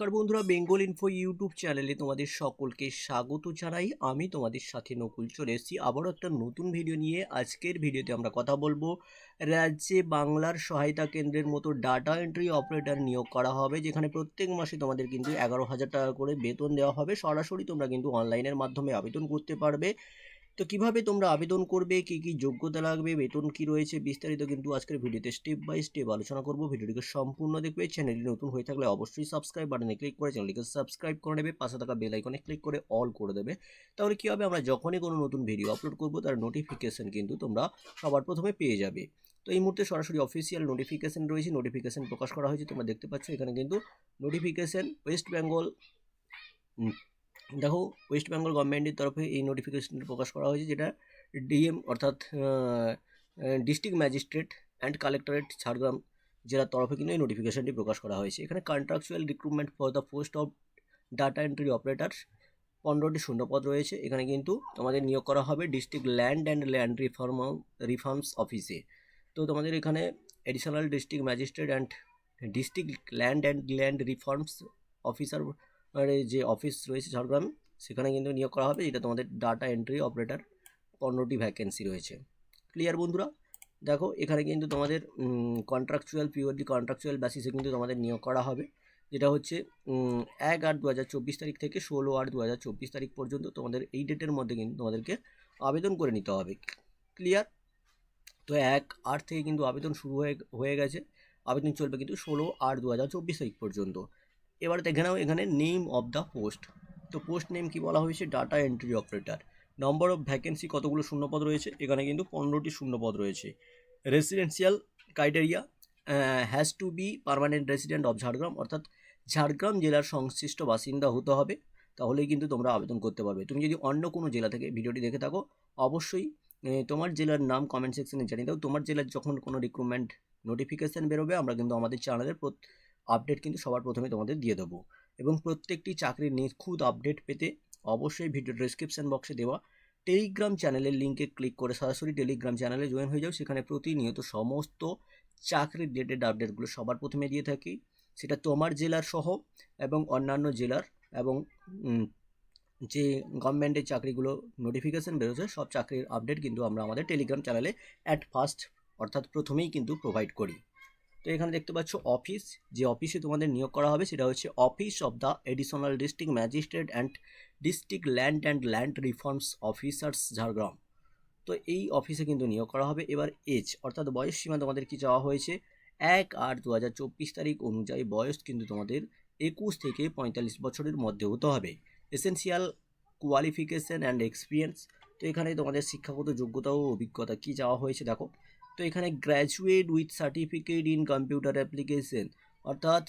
নমস্কার বন্ধুরা, Bengal info YouTube চ্যানেলে তোমাদের সকলকে স্বাগত জানাই। আমি তোমাদের সাথে নকুল চলে এসেছি। আবারও একটা নতুন ভিডিও নিয়ে আজকের ভিডিওতে আমরা কথা বলব। রাজ্যে বাংলার সহায়তা কেন্দ্রের মতো ডাটা এন্ট্রি অপারেটর নিয়োগ করা হবে, যেখানে প্রত্যেক মাসে তোমাদের কিন্তু এগারো হাজার টাকা করে বেতন দেওয়া হবে। সরাসরি তোমরা কিন্তু অনলাইনের মাধ্যমে আবেদন করতে পারবে। তো কীভাবে তোমরা আবেদন করবে? কি কি যোগ্যতা লাগবে? বেতন কি রয়েছে? বিস্তারিত কিন্তু আজকের ভিডিওতে স্টেপ বাই স্টেপ আলোচনা করব। ভিডিওটিকে সম্পূর্ণ দেখবে। চ্যানেলটি নতুন হয়ে থাকলে অবশ্যই সাবস্ক্রাইব বাটনে ক্লিক করে চ্যানেলটিকে সাবস্ক্রাইব করে নেবে। পাশে থাকা বেল আইকনে ক্লিক করে অল করে দেবে। তাহলে কি হবে? আমরা যখনই কোনো নতুন ভিডিও আপলোড করব, তার নোটিফিকেশন কিন্তু তোমরা সবার প্রথমে পেয়ে যাবে। তো এই মুহূর্তে সরাসরি অফিসিয়াল নোটিফিকেশন রয়েছে। নোটিফিকেশন প্রকাশ করা হয়েছে। তোমরা দেখতে পাচ্ছ এখানে কিন্তু নোটিফিকেশন ওয়েস্ট বেঙ্গল দেখো ওয়েস্ট বেঙ্গল গভর্নমেন্টের তরফে এই নোটিফিকেশনটি প্রকাশ করা হয়েছে যেটা ডিএম অর্থাৎ district magistrate and collectorate Jhargram জেলার তরফে কিন্তু এই নোটিফিকেশনটি প্রকাশ করা হয়েছে। এখানে contractual recruitment for the post of data entry operator পনেরোটি শূন্যপদ রয়েছে। এখানে কিন্তু তোমাদের নিয়োগ করা হবে district land and land reform reforms অফিসে তো তোমাদের এখানে additional district magistrate and district land and land reforms officer যে অফিস রয়েছে ঝাড়গ্রাম, সেখানে কিন্তু নিয়োগ করা হবে। যেটা তোমাদের ডাটা এন্ট্রি অপারেটর পনেরোটি ভ্যাকেন্সি রয়েছে। ক্লিয়ার বন্ধুরা? দেখো, এখানে কিন্তু তোমাদের কন্ট্রাকচুয়াল পিওরলি কন্ট্রাকচুয়াল বেসিসে কিন্তু তোমাদের নিয়োগ করা হবে। যেটা হচ্ছে এক আট দু তারিখ থেকে ষোলো আট দু তারিখ পর্যন্ত তোমাদের এই ডেটের মধ্যে কিন্তু তোমাদেরকে আবেদন করে নিতে হবে। ক্লিয়ার তো এক আট থেকে কিন্তু আবেদন শুরু হয়ে হয়ে গেছে। আবেদন চলবে কিন্তু ষোলো আট দু তারিখ পর্যন্ত। এবার দেখে নাও এখানে নেম অফ দ্য পোস্ট তো পোস্ট নেম কি বলা হয়েছে? Data entry operator number of vacancy কতগুলো শূন্যপদ রয়েছে? এখানে কিন্তু পনেরোটি শূন্যপদ রয়েছে। Residential criteria has to be permanent resident of Jhargram অর্থাৎ ঝাড়গ্রাম জেলার সংশ্লিষ্ট বাসিন্দা হতে হবে। তাহলেই কিন্তু তোমরা আবেদন করতে পারবে। তুমি যদি অন্য কোনো জেলা থেকে ভিডিওটি দেখে থাকো, অবশ্যই তোমার জেলার নাম কমেন্ট সেকশনে জানিয়ে দাও। তোমার জেলার যখন কোনো রিক্রুটমেন্ট নোটিফিকেশান বেরোবে, আমরা কিন্তু আমাদের চ্যানেলের আপডেট কিন্তু সবার প্রথমে তোমাদের দিয়ে দেবো। এবং প্রত্যেকটি চাকরির নিখুঁত আপডেট পেতে অবশ্যই ভিডিও ডিসক্রিপশান বক্সে দেওয়া টেলিগ্রাম চ্যানেলের লিঙ্কে ক্লিক করে সরাসরি টেলিগ্রাম চ্যানেলে জয়েন হয়ে যাও। সেখানে প্রতিনিয়ত সমস্ত চাকরির রিলেটেড আপডেটগুলো সবার প্রথমে দিয়ে থাকি। সেটা তোমার জেলার সহ এবং অন্যান্য জেলার এবং যে গভর্নমেন্টের চাকরিগুলো নোটিফিকেশান বেরোচ্ছে, সব চাকরির আপডেট কিন্তু আমরা আমাদের টেলিগ্রাম চ্যানেলে অ্যাট ফার্স্ট অর্থাৎ প্রথমেই কিন্তু প্রোভাইড করি। তো এখানে দেখতে পাচ্ছ অফিস যে অফিসে তোমাদের নিয়োগ করা হবে সেটা হচ্ছে office of the additional district magistrate and district land and land reforms officers Jhargram. তো এই অফিসে কিন্তু নিয়োগ করা হবে। এবার এজ অর্থাৎ বয়স সীমা তোমাদের কি চাওয়া হয়েছে? এক আট দু হাজার চব্বিশ তারিখ অনুযায়ী বয়স কিন্তু তোমাদের একুশ থেকে পঁয়তাল্লিশ বছরের মধ্যে হতে হবে। এসেন্সিয়াল কোয়ালিফিকেশান অ্যান্ড এক্সপিরিয়েন্স তো এখানে তোমাদের শিক্ষাগত যোগ্যতা ও অভিজ্ঞতা কী চাওয়া হয়েছে দেখো। তো এখানে graduate with certificate in computer application অর্থাৎ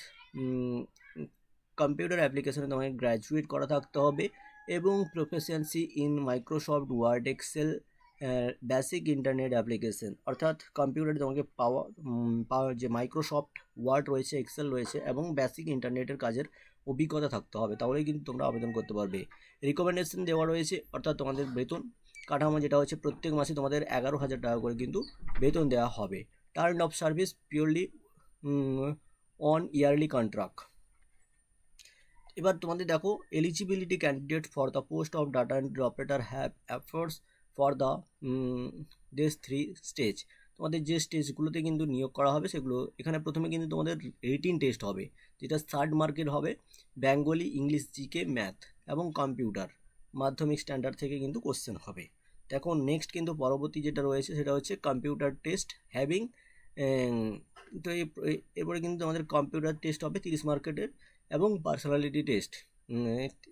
কম্পিউটার অ্যাপ্লিকেশনে তোমাকে গ্র্যাজুয়েট করা থাকতে হবে এবং proficiency in Microsoft word excel basic internet application অর্থাৎ কম্পিউটারে তোমাকে পাওয়া পাওয়ার যে মাইক্রোসফট ওয়ার্ড রয়েছে এক্সেল রয়েছে এবং বেসিক ইন্টারনেটের কাজের অভিজ্ঞতা থাকতে হবে, তাহলেই কিন্তু তোমরা আবেদন করতে পারবে। রিকমেন্ডেশন দেওয়া রয়েছে, অর্থাৎ তোমাদের বেতন কাঠামো যেটা হচ্ছে প্রত্যেক মাসে তোমাদের এগারো হাজার টাকা করে কিন্তু বেতন দেওয়া হবে। Term of service purely on yearly contract এবার তোমাদের দেখো eligibility candidate for the post of data entry operator have a force for the দেশ থ্রি স্টেজ তোমাদের যে স্টেজগুলোতে কিন্তু নিয়োগ করা হবে সেগুলো, এখানে প্রথমে কিন্তু তোমাদের রিটিন টেস্ট হবে, যেটা থার্ড মার্কের হবে বেঙ্গলি ইংলিশ জিকে ম্যাথ এবং কম্পিউটার মাধ্যমিক স্ট্যান্ডার্ড থেকে কিন্তু কোশ্চেন হবে। দেখো নেক্সট কিন্তু পরবর্তী যেটা রয়েছে সেটা হচ্ছে কম্পিউটার টেস্ট হ্যাভিং তো এরপরে কিন্তু আমাদের কম্পিউটার টেস্ট হবে তিরিশ মার্কেটের এবং পার্সোনালিটি টেস্ট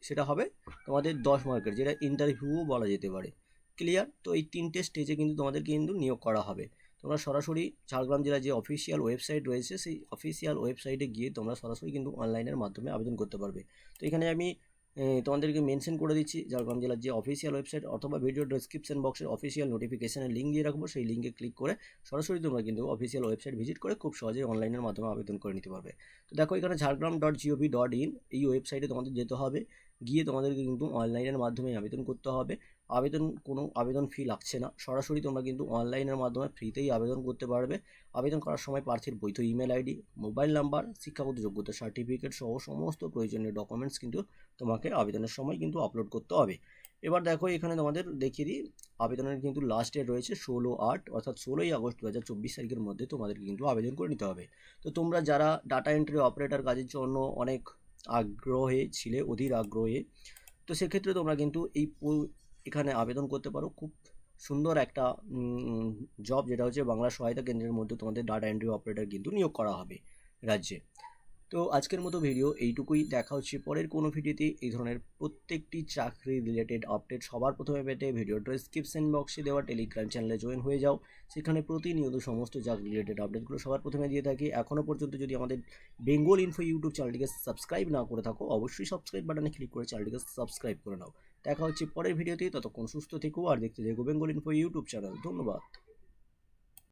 সেটা হবে তোমাদের দশ মার্কেট যেটা ইন্টারভিউও বলা যেতে পারে। ক্লিয়ার তো এই তিনটে স্টেজে কিন্তু তোমাদের কিন্তু নিয়োগ করা হবে। তোমরা সরাসরি ঝাড়গ্রাম জেলার যে অফিসিয়াল ওয়েবসাইট রয়েছে, সেই অফিসিয়াল ওয়েবসাইটে গিয়ে তোমরা সরাসরি কিন্তু অনলাইনের মাধ্যমে আবেদন করতে পারবে। তো এখানে আমি তোমাদেরকে মেনশন করে দিচ্ছি, ঝাড়গ্রাম জেলার যে অফিসিয়াল ওয়েবসাইট অথবা ভিডিও ডিসক্রিপশন বক্সের অফিসিয়াল নোটিফিকেশনের লিঙ্ক দিয়ে রাখব, সেই লিঙ্কে ক্লিক করে সরাসরি তোমরা কিন্তু অফিসিয়াল ওয়েবসাইট ভিজিট করে খুব সহজেই অনলাইনের মাধ্যমে আবেদন করে নিতে পারবে। তো দেখো এখানে Jhargram dot G O V dot in এই ওয়েবসাইটে তোমাদের যেতে হবে। গিয়ে তোমাদেরকে কিন্তু অনলাইনের মাধ্যমে আবেদন করতে হবে। আবেদন কোনো আবেদন ফি লাগছে না। সরাসরি তোমরা কিন্তু অনলাইনের মাধ্যমে ফ্রিতেই আবেদন করতে পারবে। আবেদন করার সময় প্রার্থীর বৈধ ইমেল আইডি মোবাইল নাম্বার শিক্ষাগত যোগ্যতা সার্টিফিকেট সহ সমস্ত প্রয়োজনীয় ডকুমেন্টস কিন্তু তোমাকে আবেদনের সময় কিন্তু আপলোড করতে হবে। এবার দেখো এখানে তোমাদের দেখিয়ে দিই। আবেদনের কিন্তু লাস্ট ডেট রয়েছে ষোলো আট, অর্থাৎ ষোলোই আগস্ট দু হাজার চব্বিশ তারিখের মধ্যে তোমাদেরকে কিন্তু আবেদন করে নিতে হবে। তো তোমরা যারা ডাটা এন্ট্রি অপারেটর কাজের জন্য অনেক আগ্রহে ছিলে, অধীর আগ্রহে। তো সেক্ষেত্রে তোমরা কিন্তু এই এখানে আবেদন করতে পারো। খুব সুন্দর একটা জব যেটা হচ্ছে বাংলা সহায়তা কেন্দ্রের মধ্যে তোমাদের ডাটা এন্ট্রি অপারেটর কিন্তু নিয়োগ করা হবে রাজ্যে। তো আজকের মতো ভিডিও এইটুকুই। দেখা হচ্ছে পরের কোনো ভিডিওতে এই ধরনের প্রত্যেকটি চাকরি রিলেটেড আপডেট সবার প্রথমে পেতে ভিডিওর ডিসক্রিপশন বক্সে দেওয়া টেলিগ্রাম চ্যানেলে জয়েন হয়ে যাও। সেখানে প্রতিনিয়ত সমস্ত চাকরি রিলেটেড আপডেটগুলো সবার প্রথমে দিয়ে থাকি। এখনও পর্যন্ত যদি আমাদের বেঙ্গল ইনফো ইউটিউব চ্যানেলটিকে সাবস্ক্রাইব না করে থাকো, অবশ্যই সাবস্ক্রাইব বাটনে ক্লিক করে চ্যানেলটিকে সাবস্ক্রাইব করে নাও। দেখা হচ্ছে পরের ভিডিওতে ততক্ষণ সুস্থ থেকো আর দেখতে দেখো বেঙ্গল ইনফো ইউটিউব চ্যানেল ধন্যবাদ।